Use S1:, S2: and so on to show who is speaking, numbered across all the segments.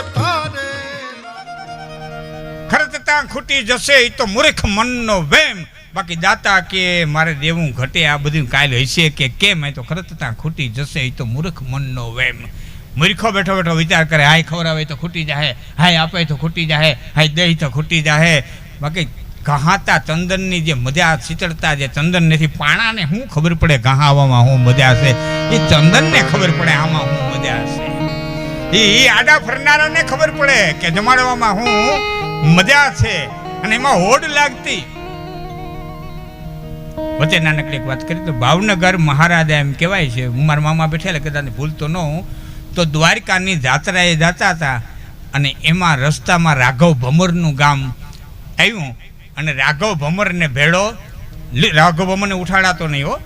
S1: તારે
S2: ખરતતા ખૂટી જશે એ તો મૂર્ખ મનનો વેમ. બાકી દાતા કે મારે દેવું ઘટે, આ બધું કાલ હશે કે કેમ? એ તો ખરતતા ખૂટી જશે એ તો મૂર્ખ મનનો વેમ. મૂર્ખો બેઠો બેઠો વિચાર કરે, હાય ખવડાવે તો ખૂટી જાહે, હાય આપે તો ખૂટી જાહે, હાય દહીં તો ખૂટી જાહે. બાકી ઘહાતા ચંદનની જે મજા, શીતળતા જે ચંદન નથી પાણાને શું ખબર પડે, ઘહાવામાં શું મજા છે એ ચંદનને ખબર પડે, આમાં શું મજા છે એ આડા ફરનારાને ખબર પડે કે જમાડવામાં હું મજા છે અને એમાં હોડ લાગતી. વચ્ચે નાનકડી એક વાત કરી, તો ભાવનગર મહારાજા એમ કહેવાય છે, હું મારા મામા બેઠેલા કદાચ ભૂલતો ન હું તો દ્વારકાની જાત્રાએ જતા હતા અને એમાં રસ્તામાં રાઘવ ભમરનું ગામ આવ્યું અને રાઘવ ભમરને ભેળો રાઘવ ભમરને ઉઠાડાતો નહીં હો.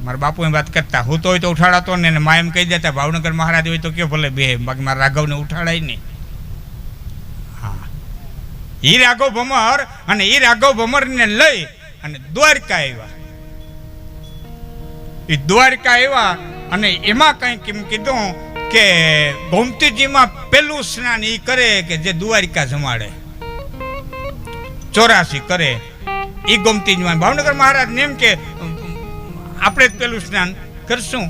S2: મારા બાપુ એમ વાત કરતા, હું તો હોય તો ઉઠાડાતો ને એને મા એમ કહી દેતા, ભાવનગર મહારાજ હોય તો કે ભલે બે. બાકી મારા રાઘવને ઉઠાડાય નહીં. હા. ઈ રાઘવ ભમર અને એ રાઘવ ભમરને લઈ અને દ્વારકા આવ્યા. એ દ્વારકા આવ્યા અને એમાં કંઈક એમ કીધું કે ગોમતીજીમાં પેલું સ્નાન એ કરે કે જે દ્વારિકા જમાડે. ચોરાસી કરે. એ ગોમતીજીમાં. ભાવનગર મહારાજ ને એમ કે આપણે જ પેલું સ્નાન કરશું.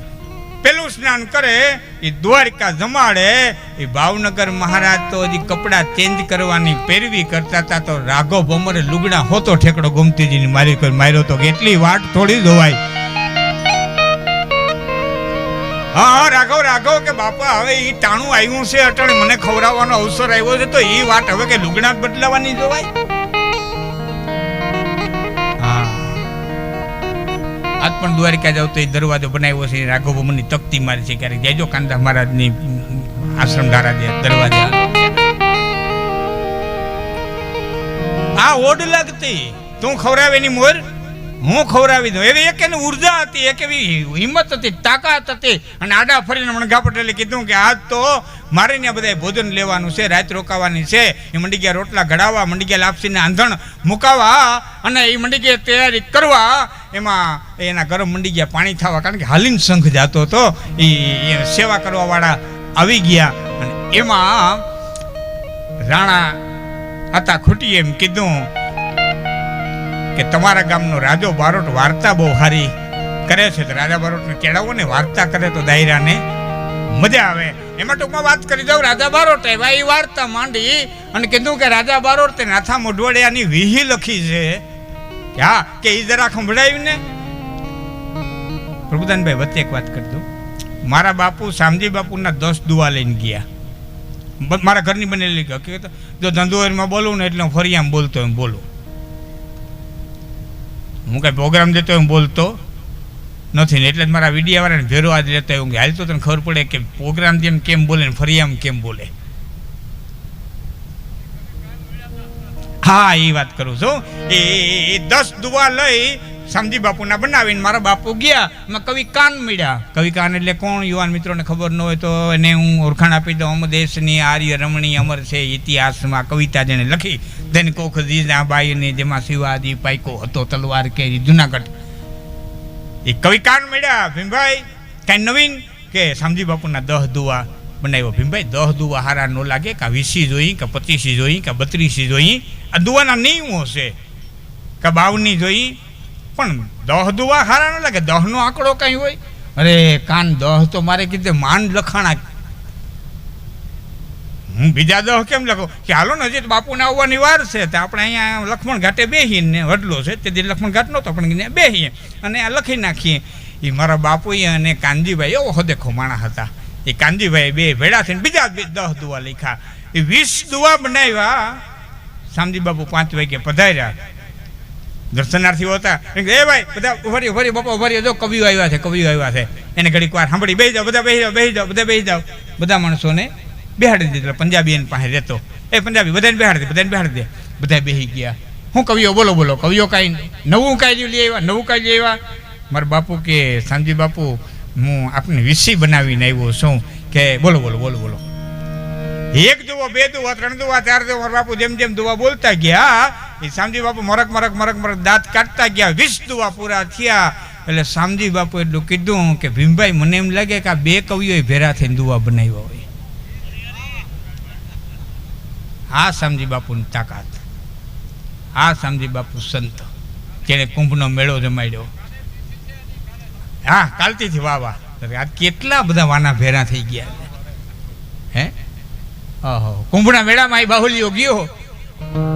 S2: પેલું સ્નાન કરે, એ દ્વારકા જમાડે, એ ભાવનગર મહારાજ તો હજી કપડાં ચેન્જ કરવાની પેરવી કરતા હતા તો રાઘવ ભમરે લુગડા હોતો ઠેકડો ગોમતીજીની મારી કોઈ માર્યો તો કેટલી વાટ થોડી ધોવાય હા હા, રાઘવ રાઘવ કે બાપા, હવે એ ટાણું આવ્યું છે અટણે. મને ખવડાવવાનો અવસર આવ્યો છે તો એ વાત હવે કે લુગડા બદલાવાની જોવાય? પણ દ્વારિકા જાવ તો એ દરવાજો બનાવ્યો છે રાઘવ ભમરની તકતી મારી છે ક્યારેક. જયજો કાંદા મહારાજની આશ્રમ ધારા દે દરવાજા. આ ઓડ લાગતી. તું ખવડાવે એની મોર? હું ખવડાવી દઉં. એવી એક એની ઊર્જા હતી, એક એવી હિંમત હતી, તાકાત હતી. અને આડા ફરીને મણગા પટેલે કીધું કે આજ તો મારે ત્યાં બધા ભોજન લેવાનું છે, રાત રોકાવાની છે. એ મંડીગ્યા રોટલા ઘડાવવા મંડી ગયા લાપસીને આંધણ મુકાવા અને એ મંડીગ્યા તૈયારી કરવા. એમાં એના ગરમ મંડી ગયા પાણી થવા, કારણ કે હાલીન સંઘ જાતો હતો. એ સેવા કરવાવાળા આવી ગયા. અને એમાં રાણા હતા ખૂટી એમ કીધું કે તમારા ગામનો રાજો બારોટ વાર્તા બહુ સારી કરે છે. તો રાજા બારોટને કેળાવો ને વાર્તા કરે તો દાયરાને મજા આવે. એમાં ટૂંકમાં વાત કરી દઉં રાજા બારોટ આવ્યા એ વાર્તા માંડી અને કીધું કે રાજા બારોટ તે નાથા મોઢવાડિયાની વિહી લખી છે. કે હા, કે એ જરા સંભળાવ્યું ને પ્રભુદાનભાઈ, વચ્ચે એક વાત કરી દઉં. મારા બાપુ, શામજી બાપુના દસ દુવા લઈને ગયા. મારા ઘરની બનેલી હકીકત જો ધંધોરમાં બોલું ને એટલે હું ફરી આમ બોલતો એમ બોલું. હું કાંઈ પ્રોગ્રામ દેતો હું બોલતો નથી ને એટલે જ મારા વિડીયાવાળાને ભેરો આજ લેતા કે હાલ તો તને ખબર પડે કે પ્રોગ્રામ જેમ કેમ બોલે ને ફરી આમ કેમ બોલે. હા, એ વાત કરું છું. એ દસ દુવા લઈ સમજી બાપુના બનાવીને મારા બાપુ ગયા, એમાં કવિ કાન મળ્યા કવિ કાન એટલે કોણ? યુવાન મિત્રોને ખબર ન હોય તો એને હું ઓળખાણ આપી દઉં. અમ દેશની આર્ય રમણી અમર છે, ઇતિહાસમાં કવિતા જેને લખી. ધન કોખ જીજા બાઈને, જેમાં શિવાજી પાઈકો હતો, તલવાર કેરી, જુનાગઢ. એ કવિ કાન મળ્યા ભીમભાઈ, કાંઈ નવીન? કે શામજી બાપુના દહ દુવા બનાવ્યો. ભીમભાઈ, દહ દુવા હારા ન લાગે? કાં વીસી જોઈ, કે પચીસી જોઈ, કે બત્રીસી જોઈ? આ દુવાના નિયમો છે. કે બાવની જોઈ પણ દહ દુવા હારા ન લાગે. દહનો આંકડો કઈ હોય? અરે, કાન દહ તો મારે કીધે માન લખાણા. હું બીજા દહ કેમ લખો? કે હાલો ને, હજી બાપુને આવવાની વાર છે. તો આપણે અહીંયા લક્ષ્મણ ઘાટે બેસીને વડલો છે. તેથી લક્ષ્મણ ઘાટ નહોતો, પણ ત્યાં બેસીએ અને આ લખી નાખીએ. એ મારા બાપુએ અને કાનજીભાઈ એવો હદે ખોમાણા હતા. એ કાનજીભાઈ બે ભેડા થઈને બીજા દહ દુવા લખ્યા. એ વીસ દુવા બનાવ્યા. શામજી બાપુ પાંચ વાગે પધાર્યા. દર્શનાર્થીઓ હતા. એ ભાઈ, બધા ઉભરી ઉભરી, બાપા ઊભા જો કવિઓ આવ્યા છે, કવિઓ આવ્યા છે. એને ઘડીક વાર સાંભળી બેસી જાઓ, બધા બેસી જાઓ બેસી જાઓ, બધા બેસી જાઓ. બધા માણસોને બેહાડી દીધો પંજાબી એની પાસે રહેતો. એ પંજાબી બધાને બેહાડી દે બધાને બેહાડી દે. બધા બેસી ગયા. હું કવિઓ, બોલો બોલો, કવિઓ કાંઈ નવું કાંઈ લઈ આવ્યા, નવું કાંઈ લઈ આવ્યા. મારા બાપુ કે, સાંજી બાપુ, હું આપને વિસી બનાવીને આવ્યો છું. કે, બોલો બોલો બોલો બોલો. એક દુવા બે દુવા ત્રણ દુવા ચાર દુવા મારા બાપુ જેમ જેમ દુવા બોલતા ગયા એ શામજી બાપુ મરક મરક મરક મરક દાંત કાઢતા ગયા વીસ દુવા પૂરા થયા. એટલે શામજી બાપુ એટલું કીધું કે, ભીમભાઈ, મને એમ લાગે કે આ બે કવિઓએ ભેરા થઈને દુવા બનાવ્યા હોય. આ શામજી બાપુની તાકાત. આ શામજી બાપુ સંત. જેને કુંભનો મેળો જમાડ્યો હા કાલતીથી વાહ વાહ. આ કેટલા બધા વાના ભેરા થઈ ગયા. હે? ઓહો. કુંભના મેળામાં એ બાહુલીઓ ગયો?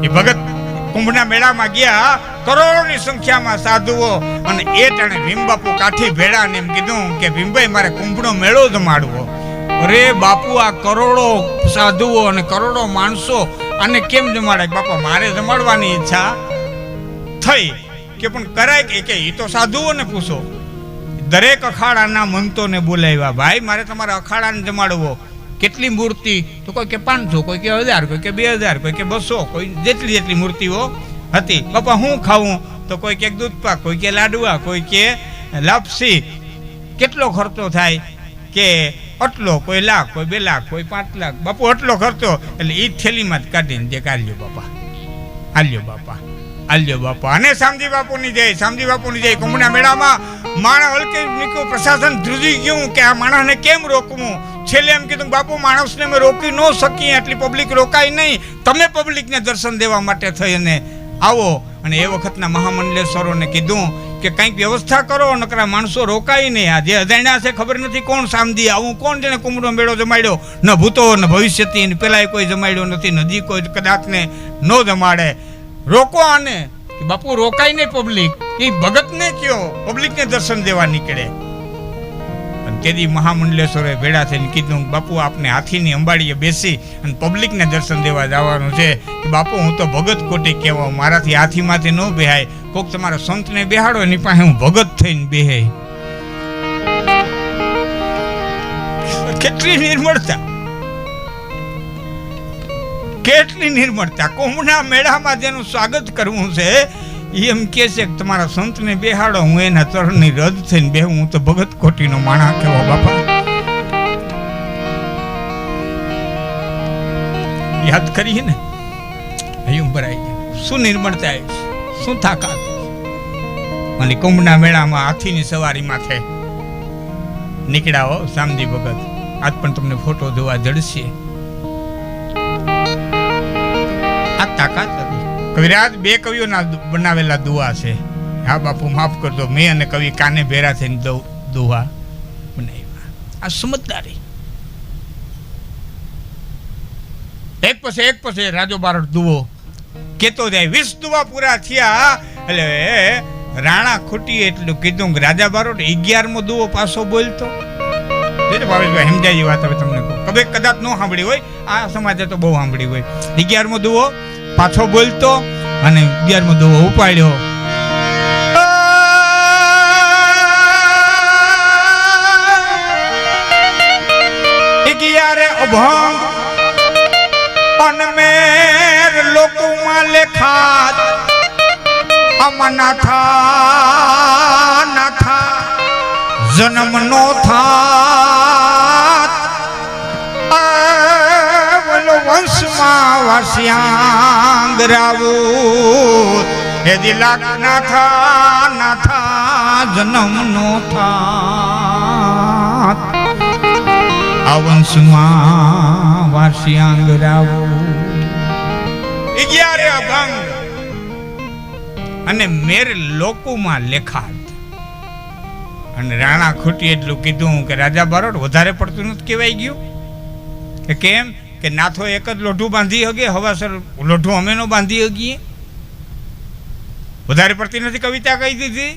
S2: એ ભગત કુંભના મેળામાં ગયા, કરોડોની સંખ્યામાં સાધુઓ અને એ ટાણે ભીમબાપુ કાઠી ભેળા ને એમ કીધું કે, ભીમભાઈ, મારે કુંભનો મેળો જમાડવો અરે બાપુ, આ કરોડો સાધુઓ અને કરોડો માણસો, આને કેમ જમાડે? બાપા, મારે જમાડવાની ઈચ્છા થઈ કે, પણ કરાય કે કે એ તો સાધુઓને પૂછો. દરેક અખાડાના મંતોને બોલાવ્યા. ભાઈ, મારે તમારા અખાડાને જમાડવો. કેટલી મૂર્તિ? તો કોઈ કે પાંચસો, કોઈ કે હજાર, કોઈ કે બે હજાર, કોઈ કે બસો, કોઈ જેટલી જેટલી મૂર્તિઓ હતી. બાપા, હું ખાવું તો કોઈ કે દૂધપાક, કોઈ કે લાડવા, કોઈ કે લાપસી. કેટલો ખર્ચો થાય? કે આટલો, કોઈ લાખ, કોઈ બે લાખ, કોઈ પાંચ લાખ. બાપુ, આટલો ખર્ચો. એટલે એ થેલીમાં જ કાઢીને જે કાઢ્યો બાપા. આલ્યો બાપા. આલ્યો બાપા. અને શામજી બાપુની જય, શામજી બાપુની જય. કુંભના મેળામાં માણસ હલકે નીકળ્યું પ્રશાસન ધ્રુજી ગયું કે આ માણસને કેમ રોકવું? છેલ્લે એમ કીધું બાપુ, માણસને અમે રોકી ન શકીએ એટલી પબ્લિક રોકાય નહીં. તમે પબ્લિકને દર્શન દેવા માટે થઈ અને આવો. અને એ વખતના મહામંડલેશ્વરોને કીધું કે, કંઈક વ્યવસ્થા કરો, નકરા માણસો રોકાય નહીં. આ જે અજાણ્યા છે, ખબર નથી કોણ સામદી. આવું કોણ જેને કુંભનો મેળો જમાડ્યો? ન ભૂતો, ન ભવિષ્યથી ને પેલાય કોઈ જમાડ્યો નથી નદી કોઈ કદાચને ન જમાડે. રોકો આને. બાપુ, રોકાય નહીં પબ્લિક એ ભગતને કયો પબ્લિકને દર્શન દેવા નીકળે. તેથી મહામંડલેશ્વરે ભેડા થઈને કીધું, બાપુ, આપને હાથીની અંબાડીએ બેસી અને પબ્લિકને દર્શન દેવા જવાનું છે. કે બાપુ, હું તો ભગત કોટી કહેવા મારાથી હાથીમાંથી ન બેહાય. કોક તમારા સંતને બેહાડો, એની પાસે હું ભગત થઈને બેહાય કેટલી નિર્મળતા. કેટલી નિર્મળતા. કુંભના મેળામાં જેનું સ્વાગત કરવું છે એમ કે છે કે તમારા સંતને બેહાડો હું એના ચરણની રદ થઈને બે હું તો ભગત કોટીનો માણા કેવો બાપા. યાદ કરીએ ને? હયું ભરાઈ ગયા શું નિર્મળતા આવી શું થાકાત? અને કુંભના મેળામાં હાથીની સવારી માથે નીકળ્યા હો શામજી ભગત. આજ પણ તમને ફોટો જોવા જડશે. આ તાકાત કવિરાજ બે કવિઓના બનાવેલા દુઆ છે. હા, બાપુ, માફ કરજો. મેં અને કવિ કાને ભેરા થઈને દુઆ બનાવ્યા. આ સમજદારી. એક પછી એક પછી રાજો બારોટ દુવો કેતો જાય, વીસ દુવા પૂરા થયા. એટલે રાણા ખૂટી એટલું કીધું કે રાજા બારોટ અગિયારમો દુવો પાછો બોલતો. જોજો ભાવેશભાઈ સમજાય વાત હવે તમને કહું. કદાચ ન સાંભળી હોય, આ સમાજે તો બહુ સાંભળી હોય. અગિયારમો દુવો પાછો બોલતો અને અગિયારમો દુવો ઉપાડ્યો. અગિયારે અભંગ અનમેર લોકોમાં લેખાત. અમનાથા નાથા જન્મ નો થાત વંશમાં વાસ્યાંગ રાવું. હે દિલાક નાથા નાથા જન્મ નો થા આ વંશમાં વાસ્યાંગ રાવું. અગિયારે અભંગ. અને મેર લોકોમાં લેખાત. અને રાણા ખોટી એટલું કીધું કે રાજા બારોટ વધારે પડતું નથી કહેવાય ગયું. કે કેમ? કે નાથો એક જ લોઢું બાંધી હગે, હવાસર લોઢું અમે નો બાંધી હગીએ. વધારે પડતી નથી કવિતા કહી દીધી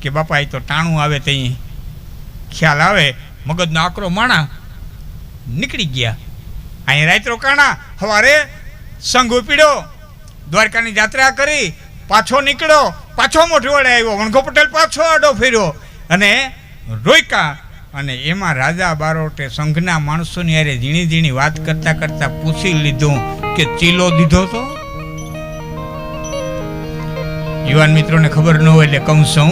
S2: કે બાપા, એ તો ટાણું આવે ત્યાં ખ્યાલ આવે, મગજનો આકરો માણા નીકળી ગયા. અહીં રાત્રો કાણા સવારે સંઘ ઉપીડ્યો દ્વારકાની જાત્રા કરી, પાછો નીકળ્યો, પાછો મોઢવાડે આવ્યો વણઘો પટેલ પાછો આડો ફેર્યો અને રોયકા અને એમાં રાજા બારોટે સંઘના માણસોની યારે ઝીણી ઝીણી વાત કરતા કરતા પૂછી લીધું કે ચીલો દીધો તો? યુવાન મિત્રોને ખબર ન હોય એટલે કહું છું,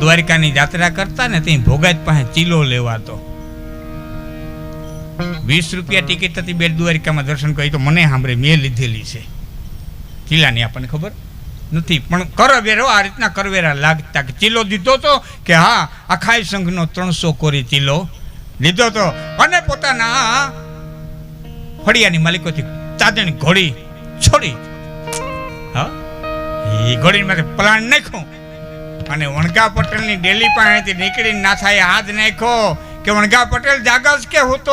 S2: દ્વારિકાની જાત્રા કરતા ને ત્યાં ભોગાજ પાસે ચીલો લેવાતો. વીસ રૂપિયા ટિકિટ હતી બે દ્વારિકામાં દર્શન કરી તો મને સાંભળે, મેં લીધેલી છે. ચીલાની આપણને ખબર? નથી. પણ કરવેરો આ રીતના કરવેરા લાગતા ચીલો દીધો તો કે હા અખાઈ સંઘનો ત્રણસો કોરી ચીલો લીધો તો. અને પોતાના ફળિયાની માલિકોથી તાજણી ઘોડી છોડી. હા? એ ઘોડીમાંથી માથે પ્લાન નાખ્યો. અને વણગા પટેલની ડેલી પાસેથી નીકળીને નાથાએ હાથ નાખ્યો કે વણગા પટેલ જાગસ કે હું તો?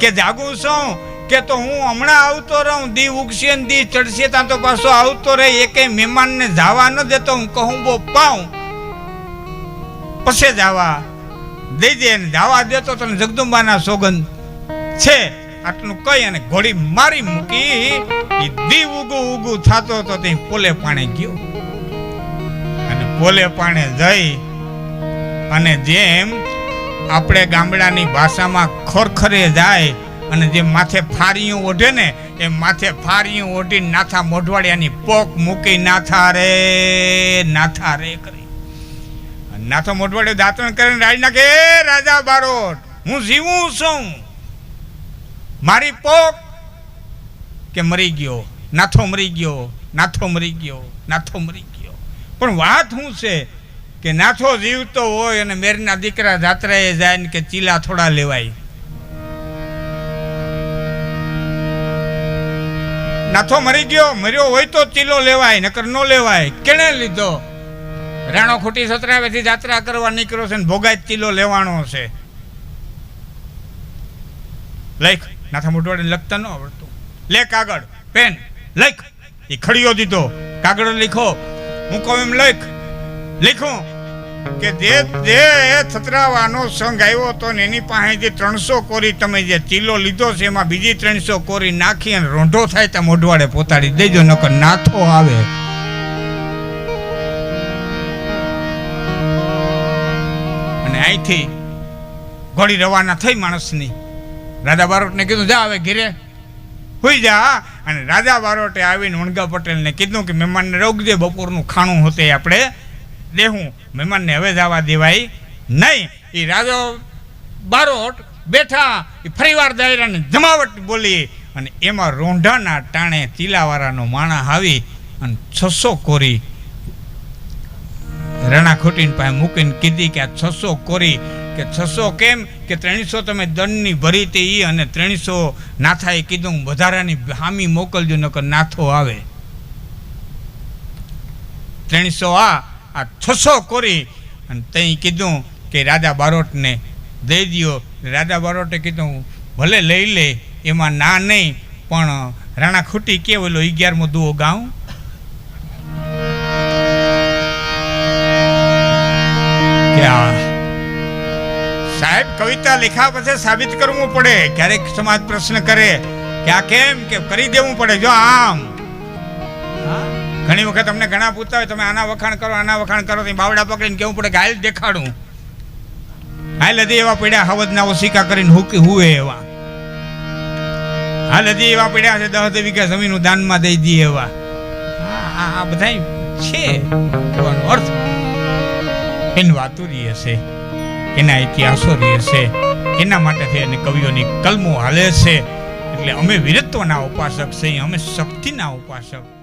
S2: કે જાગું છું? કે તો હું હમણાં આવતો રહું, દી ઉગશે ને દી ચડશે, ત્યાં તો પાછો આવતો રહે એકે મહેમાનને જવા ન દેતો, હું કહું, બો, પાઉં. પછી જવા દઈ દે ને જવા દેતો તને જગદુંબાના સોગંદ છે. આટલું કહી અને ઘોડી મારી મૂકી. એ દી ઉગુ ઉગુ થતો તો તે પોલે પાણે ગયો. અને પોલે પાણે જઈ અને જેમ આપણે ગામડાની ભાષામાં ખોરખરે જાય અને જે માથે ફારીયું ઓઢે ને, એ માથે ફારીયું ઓઢી નાથા મોઢવાડિયાની પોક મૂકી નાથા રે નાથા રે કરી. નાથો મોઢવાડિયો દાંતણ કરીને રાજ નાખે રાજા બારોટ, હું જીવું છું. મારી પોક કે મરી ગયો? નાથો મરી ગયો, નાથો મરી ગયો, નાથો મરી ગયો. પણ વાત શું છે? કે નાથો જીવતો હોય અને મેરના દીકરા જાત્રાએ જાય ને કે ચીલા થોડા લેવાય. નાથો મરી ગયો, મર્યો હોય તો ચીલો લેવાય, નકર નો લેવાય. કેણે લીધો? રાણો ખોટી સતરાવેથી જાત્રા કરવા નીકળ્યો છે ને ભોગાય ચીલો લેવાનો છે. લખ. નાથા મોટવાડીને લખતા ન આવડતું. લે કાગળ, પેન, લખ. એ ખડીયો દીધો. કાગળ લીખો. હું કહું એમ લખ. લીખું. કે જે જે છત્રાવાનો સંઘ આવ્યો હતો ને એની પાસે જે ત્રણસો કોરી તમે જે ચીલો લીધો છે, એમાં બીજી ત્રણસો કોરી નાખી અને રોંઢો થાય ત્યાં મોઢવાડે પોતાડી દેજો, નકર નાથો આવે. અને અહીંથી ઘોડી રવાના થઈ માણસની. રાજા બારોટને કીધું, જા આવે ઘીરે. હોઈ જા. અને રાજા બારોટે આવીને વણગા પટેલને કીધું કે, મહેમાનને રોકજે, બપોરનું ખાણું હોતે આપણે દેહું. મહેમાનને હવે જવા દેવાય નહીં. એ રાજો બારોટ બેઠા એ ફરીવાર દાયરાને જમાવટ બોલી અને એમાં રોંઢાના ટાણે તીલાવાળાનો માણા આવી અને છસો કોરી રણા ખૂટીને પાસે મૂકીને કીધી કે આ છસો કોરી કે છસો કેમ કે ત્રણસો તમે દંડની ભરી તે એ અને ત્રણસો નાથાએ કીધું વધારાની હામી મોકલજો નકર નાથો આવે. ત્રણસો આ આ છસો કોરી. અને તઈ કીધું કે રાજા બારોટને દઈ દ્યો. રાજા બારોટે કીધું ભલે લઈ લે, એમાં ના નહીં, પણ રાણા ખૂટી કે ઓલો અગિયારમો દુઓ ગાઉં? સાહેબ કવિતા લખ્યા પછી સાબિત કરવું પડે. ક્યારેક સમાજ પ્રશ્ન કરે કે આ કેમ? કે કરી દેવું પડે. જો આમ. હા? ઘણી વખત તમને ઘણા પૂછતા હોય, તમે આના વખાણ કરો, આના વખાણ કરો. તો બાવડા પકડીને કેવું પડે ગાયલ દેખાડું. હાલ હજી એવા પડ્યા હવદના ઓશિકા કરીને હુકી, હુએ એવા. હાલ હજી એવા પડ્યા છે, દસ વીઘા જમીન દાનમાં દઈ દઈએ એવા. આ બધા છે. અર્થ એની વાતો રહી હશે એના ઇતિહાસો રહી હશે એના માટે થઈ અને કવિઓની કલમો હાલે છે. એટલે અમે વીરત્વના ઉપાસક છીએ, અમે શક્તિના ઉપાસક.